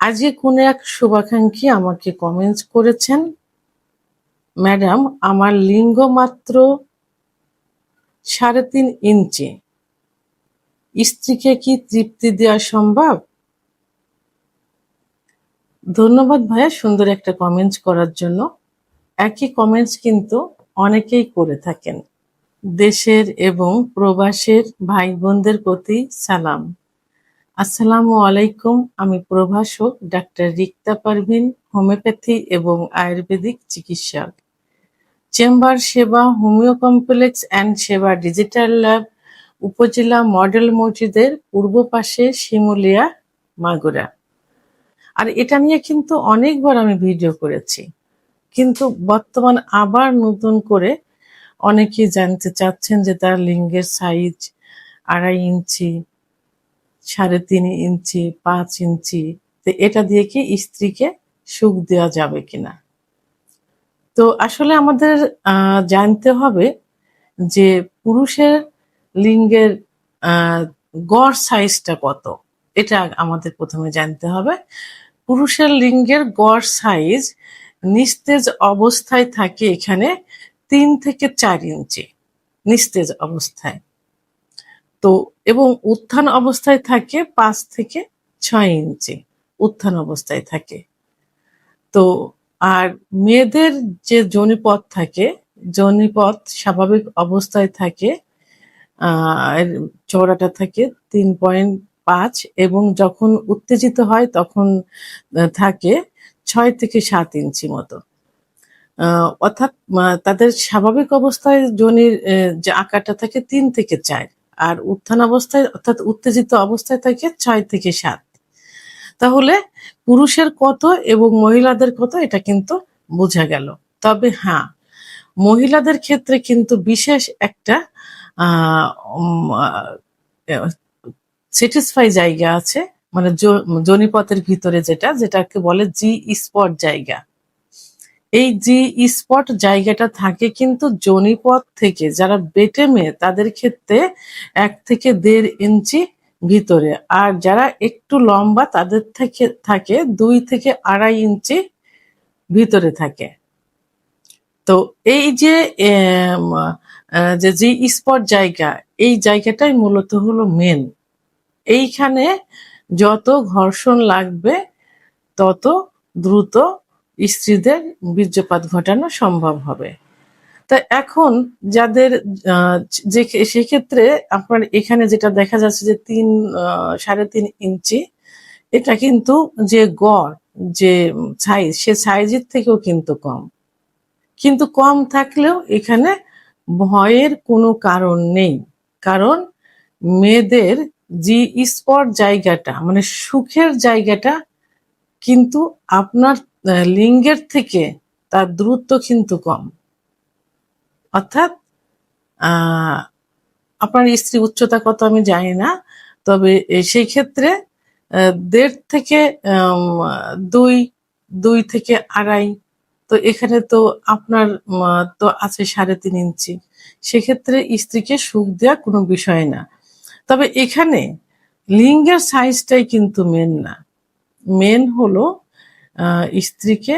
আজকে কোন এক শুভাকাঙ্ক্ষী আমাকে কমেন্টস করেছেন ম্যাডাম আমার লিঙ্গ মাত্র সাড়ে তিন ইঞ্চি। স্ত্রীকে কি তৃপ্তি দেওয়া সম্ভব? ধন্যবাদ ভাইয়া সুন্দর একটা কমেন্টস করার জন্য। একই কমেন্টস কিন্তু অনেকেই করে থাকেন। দেশের এবং প্রবাসের ভাই বোনদের প্রতি সালাম। আসসালামু আলাইকুম, আমি প্রভাষক ডাক্তার রিক্তা পারভিন, হোমিওপ্যাথি এবং আয়ুর্বেদিক চিকিৎসক। Chamber Seba, homeo complex and Seba digital lab, উপজেলা মডেল মসজিদের পূর্ব পাশে শিমুলিয়া, মাগুরা। আর এটা নিয়ে কিন্তু অনেকবার আমি ভিডিও করেছি। কিন্তু বর্তমান আবার নতুন করে অনেকেই জানতে চাচ্ছেন যে তার লিঙ্গের সাইজ আড়াই ইঞ্চি সাড়ে তিন ইঞ্চি, পাঁচ ইঞ্চি, তো এটা দিয়ে কি স্ত্রীকে সুখ দেওয়া যাবে কিনা? তো আসলে আমাদের জানতে হবে যে পুরুষের লিঙ্গের গড় সাইজটা কত। এটা আমাদের প্রথমে জানতে হবে। পুরুষের লিঙ্গের গড় সাইজ নিস্তেজ অবস্থায় থাকে এখানে তিন থেকে চার ইঞ্চি, নিস্তেজ অবস্থায়। তো এবং উত্থান অবস্থায় থাকে পাঁচ থেকে ছয় ইঞ্চি, উত্থান অবস্থায় থাকে। তো আর মেয়েদের যে জনিপথ থাকে, জনিপথ স্বাভাবিক অবস্থায় থাকে চওড়াটা থাকে তিন পয়েন্ট পাঁচ এবং যখন উত্তেজিত হয় তখন থাকে ছয় থেকে সাত ইঞ্চি মতো। অর্থাৎ তাদের স্বাভাবিক অবস্থায় জনির যে আকারটা থাকে তিন থেকে চার। আর উত্থান অবস্থায়, অর্থাৎ উত্তেজিত অবস্থায় থাকে ছয় থেকে সাত। তাহলে পুরুষের কত এবং মহিলাদের কত এটা কিন্তু বোঝা গেল। তবে হ্যাঁ মহিলাদের ক্ষেত্রে কিন্তু বিশেষ একটা স্যাটিসফাই জায়গা আছে মানে জনিপথের ভিতরে যেটা, যেটাকে বলে জি স্পট জায়গা। এই জি স্পট জায়গাটা থাকে কিন্তু জনিপথ থেকে যারা বেটে মেয়ে, তাদের ক্ষেত্রে এক থেকে দেড় ইঞ্চি ভিতরে। আর যারা একটু লম্বা, তাদের থেকে, থাকে দুই থেকে আড়াই ইঞ্চি ভিতরে থাকে। তো এই যে যে স্পট জায়গা, এই জায়গাটাই মূলত হলো মেন এইখানে যত ঘর্ষণ লাগবে, তত দ্রুত স্ত্রীদের বীর্যপাত ঘটানো সম্ভব হবে। তা এখন যাদের যে সেক্ষেত্রে আপনার এখানে যেটা দেখা যাচ্ছে যে তিন সাড়ে তিন ইঞ্চি, এটা কিন্তু যে গড়, যে সাইজ সে সাইজের থেকেও কিন্তু কম। কিন্তু কম থাকলেও এখানে ভয়ের কোনো কারণ নেই। কারণ মেয়েদের যে স্পট জায়গাটা মানে সুখের জায়গাটা কিন্তু আপনার লিঙ্গের থেকে তার দূরত্ব কিন্তু কম। অর্থাৎ আপনার স্ত্রী উচ্চতা কত আমি জানি না, তবে সেই ক্ষেত্রে দেড় থেকে দুই দুই থেকে আড়াই, তো এখানে তো আপনার তো আছে সাড়ে তিন ইঞ্চি। সেক্ষেত্রে স্ত্রীকে সুখ দেওয়া কোনো বিষয় না। তবে এখানে, লিঙ্গের সাইজটাই কিন্তু মেন না। মেন হলো স্ত্রীকে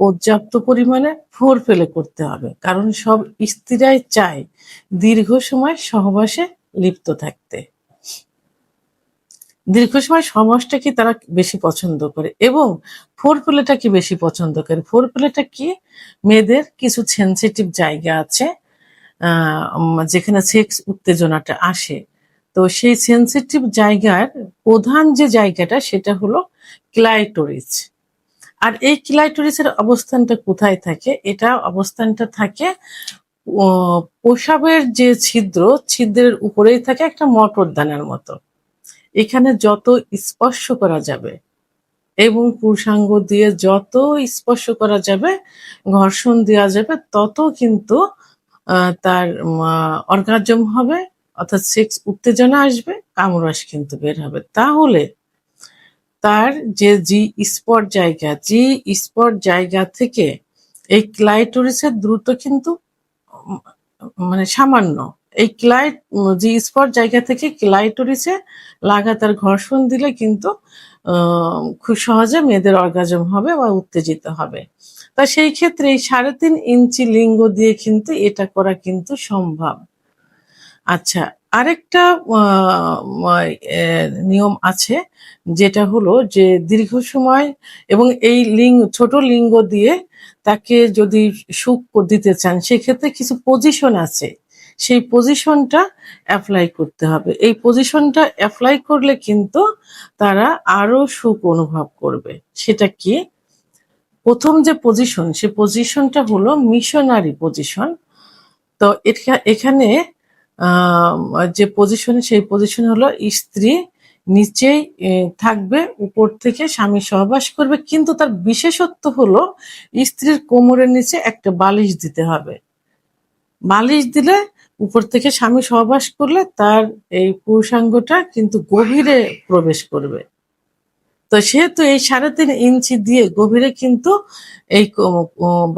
পর্যাপ্ত পরিমাণে ফোর ফেলে করতে হবে। কারণ সব স্ত্রীরাই চায় দীর্ঘ সময় সহবাসে লিপ্ত থাকতে। দীর্ঘ সময় সমাজটাকে তারা বেশি পছন্দ করে? এবং ফোর প্লেটাকে বেশি পছন্দ করে? ফোর প্লেটা কি? মেয়েদের কিছু সেন্সিটিভ জায়গা আছে যেখানে সেক্স উত্তেজনাটা আসে। তো সেই সেন্সিটিভ জায়গার প্রধান যে জায়গাটা, সেটা হলো ক্লাইটোরিস আর এই ক্লাইটোরিসের অবস্থানটা কোথায় থাকে? এটা অবস্থানটা থাকে ও, প্রসাবের যে ছিদ্র ছিদ্রের উপরেই থাকে একটা মটর দানার মতো। এখানে যত স্পর্শ করা যাবে এবং পুরুষাঙ্গ দিয়ে যত স্পর্শ করা যাবে ঘর্ষণ দেওয়া যাবে তত কিন্তু তার অর্গাজম হবে অর্থাৎ সেক্স উত্তেজনা আসবে কামরস কিন্তু বের হবে। তাহলে তার যে জি স্পট জায়গা, জি স্পট জায়গা থেকে এই ক্লাইটোরিসের দ্রুত কিন্তু মানে সামান্য, এই ক্লাইট, জি স্পট জায়গা থেকে ক্লাইটোরিসে লাগাতার ঘর্ষণ দিলে কিন্তু খুব সহজে মেয়েদের অর্গাজম হবে বা উত্তেজিত হবে। তা সেই ক্ষেত্রে এই সাড়ে তিন ইঞ্চি লিঙ্গ দিয়ে কিন্তু এটা করা কিন্তু সম্ভব। আচ্ছা আরেকটা নিয়ম আছে, যেটা হলো যে দীর্ঘ সময় এবং এই লিঙ্গ ছোট লিঙ্গ দিয়ে তাকে যদি সুখ দিতে চান, সেক্ষেত্রে কিছু পজিশন আছে। সেই পজিশনটা অ্যাপ্লাই করতে হবে। এই পজিশনটা অ্যাপ্লাই করলে কিন্তু তারা আরও সুখ অনুভব করবে। সেটা কি? প্রথম যে পজিশন সে পজিশনটা হলো মিশনারি পজিশন তো এখা- এখানে যে পজিশন সেই পজিশন হলো স্ত্রী নিচেই থাকবে, উপর থেকে স্বামী সহবাস করবে। কিন্তু তার বিশেষত্ব হলো স্ত্রীর কোমরের নিচে একটা বালিশ দিতে হবে। বালিশ দিলে উপর থেকে স্বামী সহবাস করলে তার এই পুরুষাঙ্গটা কিন্তু গভীরে প্রবেশ করবে। তো সেহেতু এই সাড়ে তিন ইঞ্চি দিয়ে গভীরে কিন্তু এই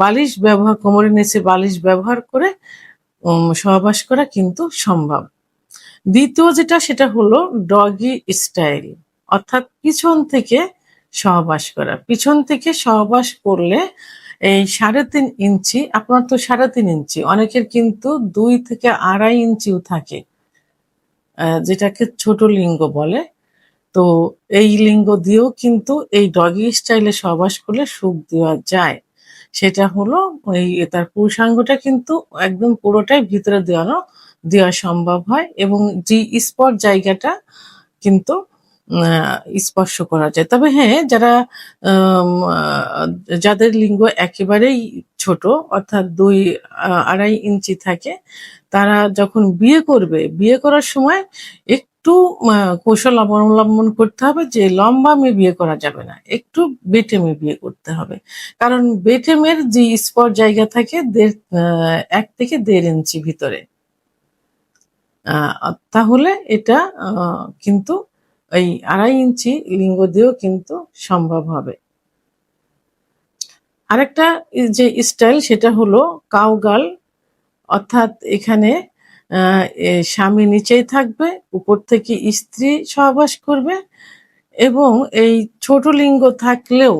বালিশ ব্যবহার, কোমরের নিচে বালিশ ব্যবহার করে সহবাস করা কিন্তু সম্ভব। দ্বিতীয় যেটা, সেটা হলো ডগি স্টাইল, অর্থাৎ পিছন থেকে সহবাস করা। পিছন থেকে সহবাস করলে এই সাড়ে তিন ইঞ্চি, আপনার তো সাড়ে তিন ইঞ্চি, অনেকের কিন্তু দুই থেকে আড়াই ইঞ্চিও থাকে যেটাকে ছোট লিঙ্গ বলে। তো এই লিঙ্গ দিয়েও কিন্তু এই ডগি স্টাইলে সহবাস করলে সুখ দেওয়া যায়। সেটা হলো ওই তার পুরুষাঙ্গটা কিন্তু একদম পুরোটাই ভিতরে দেওয়ানো, দেওয়া সম্ভব হয় এবং যে স্পট জায়গাটা কিন্তু স্পর্শ করা যায়। তবে হ্যাঁ যারা যাদের লিঙ্গ একেবারেই ছোট, অর্থাৎ দুই আড়াই ইঞ্চি থাকে, তারা যখন বিয়ে করবে, বিয়ে করার সময় একটু কৌশল অবলম্বন করতে হবে যে লম্বা মেয়ে বিয়ে করা যাবে না, একটু বেটে মেয়ে বিয়ে করতে হবে। কারণ বেটেমের যে স্পট জায়গা থাকে দেড় এক থেকে দেড় ইঞ্চি ভিতরে। তাহলে এটা কিন্তু এই আড়াই ইঞ্চি লিঙ্গ দিয়েও কিন্তু সম্ভব হবে। আরেকটা যে স্টাইল সেটা হলো কাউগাল, অর্থাৎ এখানে স্বামী নিচেই থাকবে, উপর থেকে স্ত্রী সহবাস করবে এবং এই ছোট লিঙ্গ থাকলেও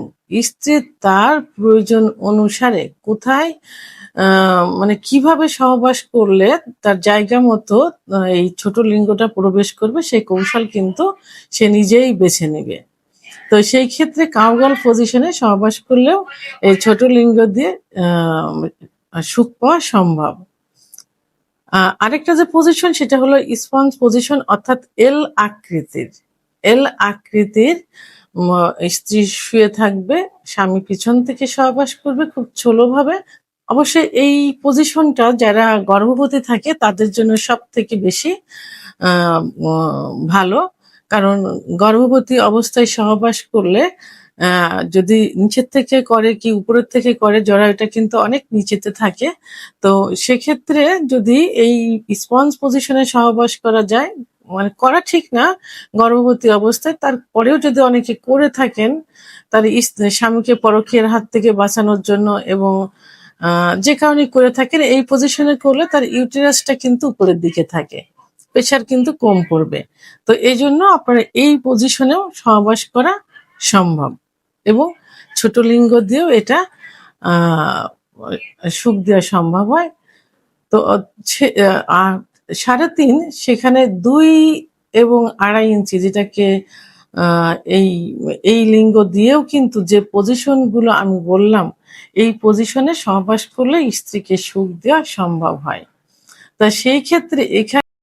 স্ত্রী তার প্রয়োজন অনুসারে কোথায় মানে কীভাবে সহবাস করলে তার জায়গা মতো এই ছোট লিঙ্গটা প্রবেশ করবে, সেই কৌশল কিন্তু সে নিজেই বেছে নেবে। তো সেই ক্ষেত্রে কাউগাল পজিশনে সহবাস করলেও এই ছোট লিঙ্গ দিয়ে সুখ পাওয়া সম্ভব। আরেকটা যে পজিশন সেটা হলো স্পঞ্জ পজিশন অর্থাৎ এল আকৃতির এল আকৃতির স্ত্রী শুয়ে থাকবে, স্বামী পিছন থেকে সহবাস করবে, খুব ভাবে অবশ্যই এই পজিশনটা যারা গর্ভবতী থাকে, তাদের জন্য সব থেকে বেশি ভালো। কারণ গর্ভবতী অবস্থায় সহবাস করলে যদি নিচের থেকে করে কি উপরের থেকে করে জরায়ুটা কিন্তু অনেক নিচেতে থাকে। তো সেক্ষেত্রে যদি এই স্পঞ্জ পজিশনে সহবাস করা যায় মানে করা ঠিক না গর্ভবতী অবস্থায়, তারপরেও যদি অনেকে করে থাকেন তার স্বামীকে পরকীয়ার হাত থেকে বাঁচানোর জন্য এবং যে কারণে করে থাকেন, এই পজিশনে করলে তার ইউটেরাসটা কিন্তু উপরের দিকে থাকে প্রেশার কিন্তু কম পড়বে। তো এই জন্য আপনারা এই পজিশনেও সহবাস করা সম্ভব। এবং ছোট লিঙ্গ দিয়েও এটা সুখ দেওয়া সম্ভব হয়। তো সাড়ে তিন, সেখানে দুই এবং আড়াই ইঞ্চি যেটাকে এই এই লিঙ্গ দিয়েও কিন্তু যে পজিশনগুলো আমি বললাম, এই পজিশনে সহবাস করলে স্ত্রীকে সুখ দেওয়া সম্ভব হয়। তা সেই ক্ষেত্রে এখানে